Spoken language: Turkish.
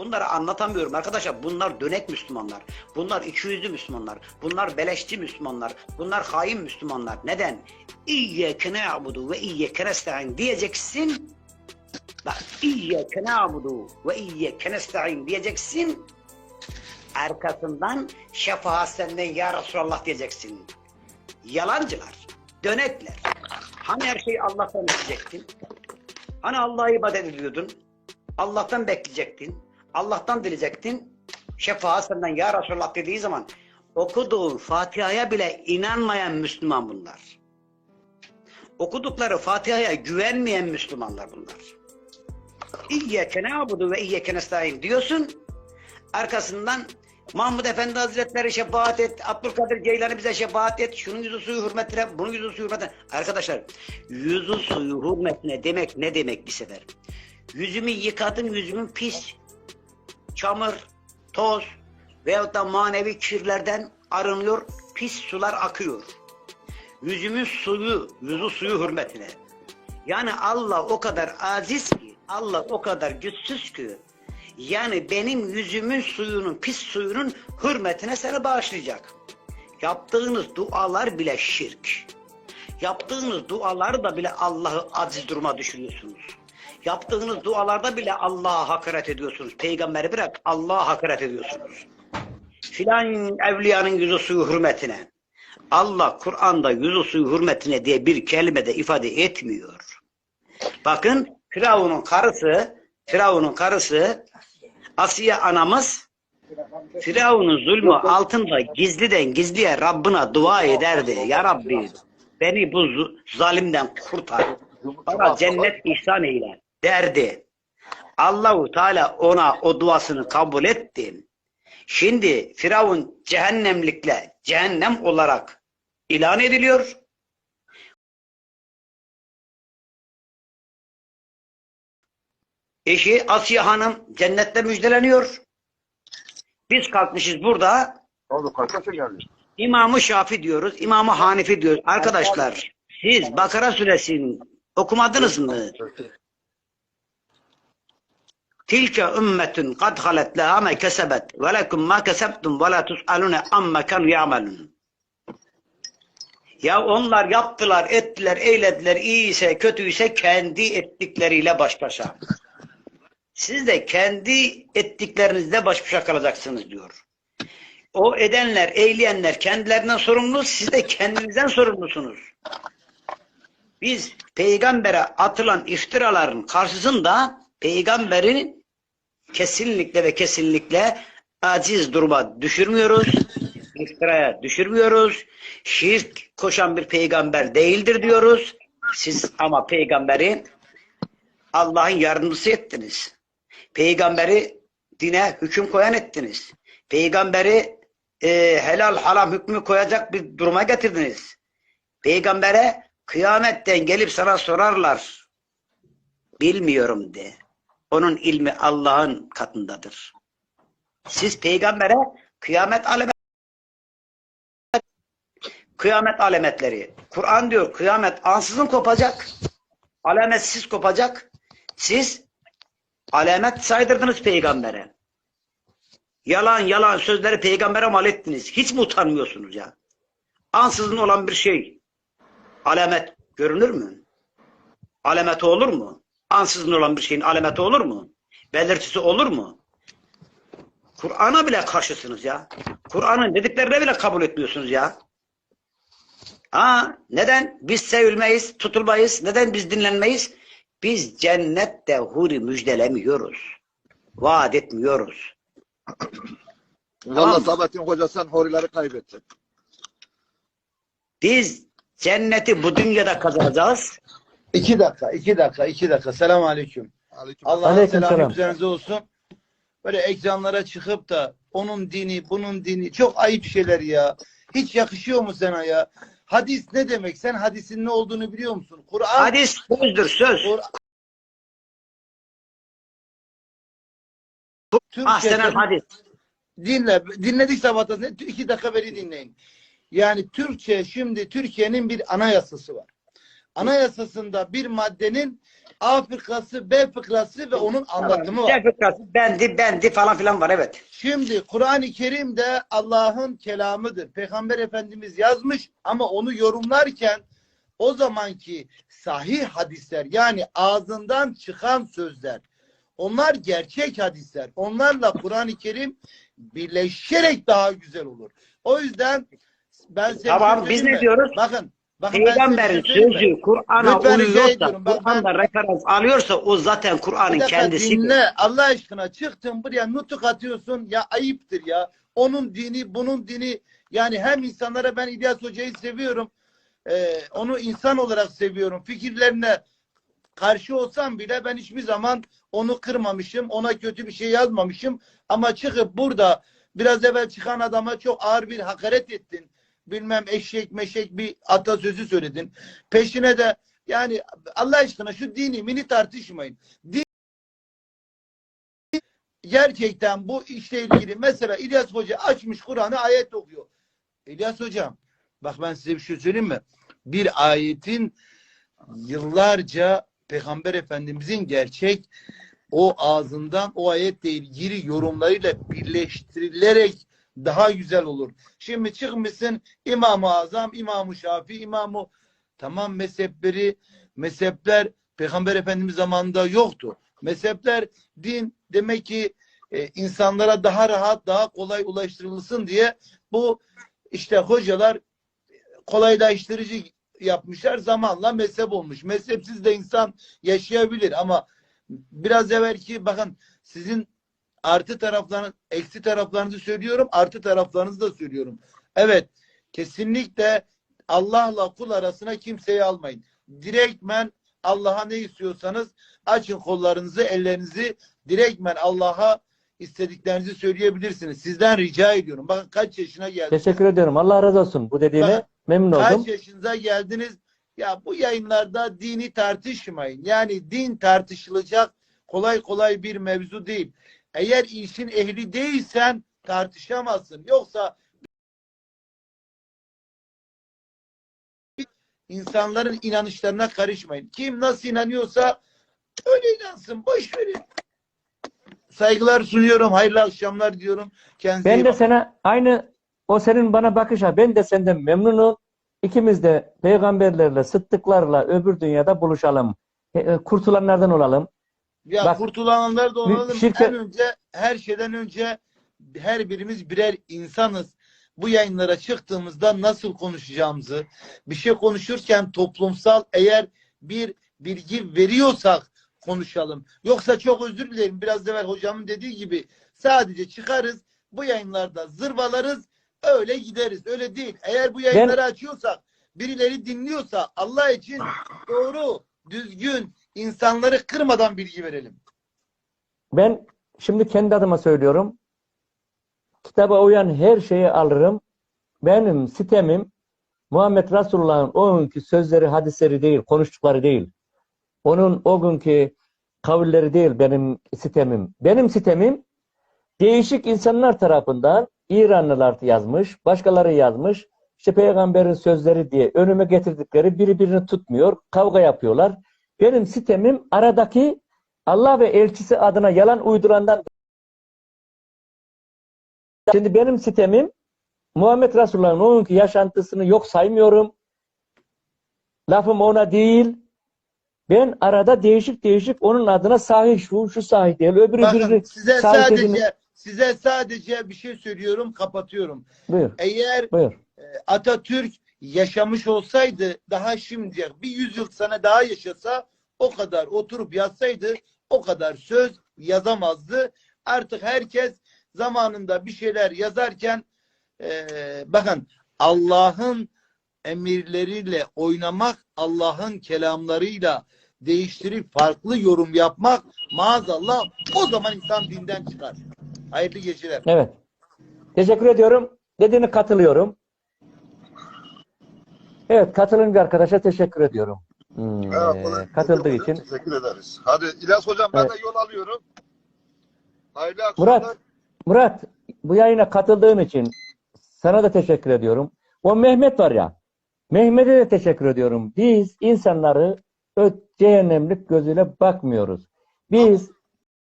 bunları anlatamıyorum arkadaşlar. Bunlar dönek Müslümanlar. Bunlar ikiyüzlü Müslümanlar. Bunlar beleşçi Müslümanlar. Bunlar hain Müslümanlar. Neden? İyyâke na'budu ve iyyâke nesta'in diyeceksin. Bak İyyâke na'budu ve iyyâke nesta'in diyeceksin. Arkasından şefaat senden ya Resulallah diyeceksin. Yalancılar, dönekler. Hani her şeyi Allah'tan isteyecektin? Hani Allah'a ibadet ediyordun? Allah'tan bekleyecektin. Allah'tan dileyecektin. Şefaat senden ya Resulallah dediği zaman okuduğun Fatiha'ya bile inanmayan Müslüman bunlar. Okudukları Fatiha'ya güvenmeyen Müslümanlar bunlar. İyyeke na'budu ve iyyeke nestaîn diyorsun. Arkasından Mahmud Efendi Hazretleri şefaat et, Abdülkadir Geylani bize şefaat et, şunun yüzü suyu hürmetine, bunun yüzü suyu hürmetine. Arkadaşlar, yüzü suyu hürmetine demek ne demek bir sefer? Yüzümü yıkadım, yüzümün pis, çamur, toz veyahut da manevi kirlerden arınıyor, pis sular akıyor. Yüzümün suyu, yüzü suyu hürmetine. Yani Allah o kadar aziz ki, Allah o kadar güçsüz ki, yani benim yüzümün suyunun, pis suyunun hürmetine seni bağışlayacak. Yaptığınız dualar bile şirk. Yaptığınız duaları da bile Allah'ı aziz duruma düşürüyorsunuz. Yaptığınız dualarda bile Allah'a hakaret ediyorsunuz. Peygamberi bırak Allah'a hakaret ediyorsunuz. Filan evliyanın yüzü suyu hürmetine. Allah Kur'an'da yüzü suyu hürmetine diye bir kelime de ifade etmiyor. Bakın Firavun'un karısı, Firavun'un karısı Asiye anamız Firavun'un zulmü altında gizliden gizliye Rabbına dua ederdi. Ya Rabbi beni bu zalimden kurtar. Bana cennet ihsan eyle derdi. Allahu Teala ona o duasını kabul etti. Şimdi Firavun cehennemlikle cehennem olarak ilan ediliyor. Eşi Asiye Hanım cennette müjdeleniyor. Biz kalkmışız burada Oldu kaç yaşa geldi? İmam-ı Şafi diyoruz, İmam-ı Hanifi diyoruz. Arkadaşlar siz Bakara suresini okumadınız mı? Tilke ümmetun kad halet leha me kesebet ve lekum ma kesebtum ve la tus'alune amma kanu ya'malun. Ya onlar yaptılar, ettiler, eylediler, iyiyse, kötüyse kendi ettikleriyle baş başa. Siz de kendi ettiklerinizle baş başa kalacaksınız diyor. O edenler, eyleyenler kendilerinden sorumlu, siz de kendinizden sorumlusunuz. Biz peygambere atılan iftiraların karşısında peygamberin kesinlikle ve kesinlikle aciz duruma düşürmüyoruz. iftiraya düşürmüyoruz. Şirk koşan bir peygamber değildir diyoruz. Siz ama peygamberi Allah'ın yardımcısı ettiniz. Peygamberi dine hüküm koyan ettiniz. Peygamberi e, helal haram hükmü koyacak bir duruma getirdiniz. Peygambere kıyametten gelip sana sorarlar. Bilmiyorum de. Onun ilmi Allah'ın katındadır. Siz peygambere kıyamet alamet kıyamet alametleri. Kur'an diyor kıyamet ansızın kopacak. Alametsiz kopacak. Siz alamet saydırdınız peygambere. Yalan yalan sözleri peygambere mal ettiniz. Hiç mi utanmıyorsunuz ya? Ansızın olan bir şey. Alamet görünür mü? Alameti olur mu? Ansızın olan bir şeyin alameti olur mu? Belirtisi olur mu? Kur'an'a bile karşısınız ya. Kur'an'ın dediklerine bile kabul etmiyorsunuz ya. Ha, neden? Biz sevilmeyiz, tutulmayız. Neden biz dinlenmeyiz? Biz cennette huri müjdelemiyoruz. Vaat etmiyoruz. Valla Tamam. Sabahattin Hoca sen horileri kaybettin. Biz cenneti bu dünyada kazanacağız. İki dakika, iki dakika, iki dakika. Selamun aleyküm. Aleyküm. Allah'ın Aleyküm selamı selam. üzerinize olsun. Böyle ekranlara çıkıp da onun dini, bunun dini çok ayıp şeyler ya. Hiç yakışıyor mu sana ya? Hadis ne demek? Sen hadisin ne olduğunu biliyor musun? Kur'an Hadis sözdür söz. Kur- Ah Türkçe sen hadis. dinle. Dinledik sabahtan. iki dakika beri dinleyin. Yani Türkçe şimdi Türkiye'nin bir anayasası var. Anayasasında bir maddenin A fıkrası, B fıkrası ve onun anlatımı var. Şey fıkrası, bendi, bendi falan filan var evet. Şimdi Kur'an-ı Kerim de Allah'ın kelamıdır. Peygamber Efendimiz yazmış ama onu yorumlarken o zamanki sahih hadisler yani ağzından çıkan sözler onlar gerçek hadisler. Onlarla Kur'an-ı Kerim birleşerek daha güzel olur. O yüzden ben size Tamam, şey biz ne diyoruz? Bakın. Bakın Peygamberin şey sözü Kur'an'a uyuyorsa, ben- Kur'an'da referans alıyorsa o zaten Kur'an'ın kendisi. dinle. Allah aşkına çıktın buraya nutuk atıyorsun. Ya ayıptır ya. Onun dini, bunun dini. Yani hem insanlara ben İlyas Hoca'yı seviyorum. Ee, onu insan olarak seviyorum. Fikirlerine karşı olsam bile ben hiçbir zaman onu kırmamışım. Ona kötü bir şey yazmamışım. Ama çıkıp burada biraz evvel çıkan adama çok ağır bir hakaret ettin. Bilmem eşek meşek bir atasözü söyledin. Peşine de yani Allah aşkına şu dini mini tartışmayın. Din gerçekten bu işle ilgili mesela İlyas Hoca açmış Kur'an'ı ayet okuyor. İlyas Hocam bak ben size bir şey söyleyeyim mi? Bir ayetin yıllarca Peygamber Efendimizin gerçek o ağzından o ayetle ilgili yorumlarıyla birleştirilerek daha güzel olur. Şimdi çıkmışsın İmam-ı Azam, İmam-ı Şafi, İmam-ı tamam mezhepleri, mezhepler Peygamber Efendimiz zamanında yoktu. Mezhepler din demek ki e, insanlara daha rahat, daha kolay ulaştırılsın diye bu işte hocalar kolaylaştırıcı yapmışlar zamanla mezhep olmuş. Mezhepsiz de insan yaşayabilir ama biraz evvelki bakın sizin artı taraflarını, eksi taraflarınızı söylüyorum, artı taraflarınızı da söylüyorum. Evet, kesinlikle Allah'la kul arasına kimseyi almayın. Direktmen Allah'a ne istiyorsanız açın kollarınızı, ellerinizi direktmen Allah'a istediklerinizi söyleyebilirsiniz. Sizden rica ediyorum. Bakın kaç yaşına geldiniz. Teşekkür ediyorum. Allah razı olsun. Bu dediğine Bak, memnun oldum. Kaç yaşınıza geldiniz? Ya bu yayınlarda dini tartışmayın. Yani din tartışılacak kolay kolay bir mevzu değil. Eğer işin ehli değilsen tartışamazsın. Yoksa insanların inanışlarına karışmayın. Kim nasıl inanıyorsa öyle inansın. Boş verin. Saygılar sunuyorum. Hayırlı akşamlar diyorum. Kendinize Ben de sana aynı o senin bana bakışa ben de senden memnunum. İkimiz de peygamberlerle, sıddıklarla öbür dünyada buluşalım. E, e, Kurtulanlardan olalım. Ya Bak, kurtulanlar da olalım. şirket- En önce her şeyden önce her birimiz birer insanız. Bu yayınlara çıktığımızda nasıl konuşacağımızı, bir şey konuşurken toplumsal eğer bir bilgi veriyorsak konuşalım. Yoksa çok özür dilerim. Biraz evvel hocamın dediği gibi sadece çıkarız, bu yayınlarda zırvalarız, öyle gideriz. Öyle değil. Eğer bu yayınları açıyorsak, birileri dinliyorsa Allah için doğru, düzgün, insanları kırmadan bilgi verelim. Ben şimdi kendi adıma söylüyorum. Kitaba uyan her şeyi alırım. Benim sitemim Muhammed Resulullah'ın o günkü sözleri, hadisleri değil, konuştukları değil. Onun o günkü kavulleri değil benim sitemim. Benim sitemim değişik insanlar tarafından İranlılar yazmış, başkaları yazmış. İşte peygamberin sözleri diye önüme getirdikleri biri birini tutmuyor, kavga yapıyorlar. Benim sitemim aradaki Allah ve elçisi adına yalan uydurandan Şimdi benim sitemim Muhammed Resulullah'ın o günkü yaşantısını yok saymıyorum. Lafım ona değil. Ben arada değişik değişik onun adına sahih şu, şu sahih değil. Öbürü Bakın birini size sahih sadece dediğini- size sadece bir şey söylüyorum, kapatıyorum. Buyur, Eğer buyur. Atatürk yaşamış olsaydı daha şimdiye bir yüzyıl sene daha yaşasa o kadar oturup yazsaydı o kadar söz yazamazdı. Artık herkes zamanında bir şeyler yazarken eee, bakın Allah'ın emirleriyle oynamak, Allah'ın kelamlarıyla değiştirip farklı yorum yapmak maazallah o zaman insan dinden çıkar. Hayırlı geceler. Evet. Teşekkür ediyorum. Dediğine katılıyorum. Evet, katılımcı arkadaşa teşekkür ediyorum. Hmm, Evet, kolay- ee, katıldığı için. Teşekkür ederiz. Hadi İlyas Hocam ben Evet. de yol alıyorum. Hayırlı akşamlar. Murat, Murat bu yayına katıldığın için sana da teşekkür ediyorum. O Mehmet var ya, Mehmet'e de teşekkür ediyorum. Biz insanları cehennemlik gözüyle bakmıyoruz. Biz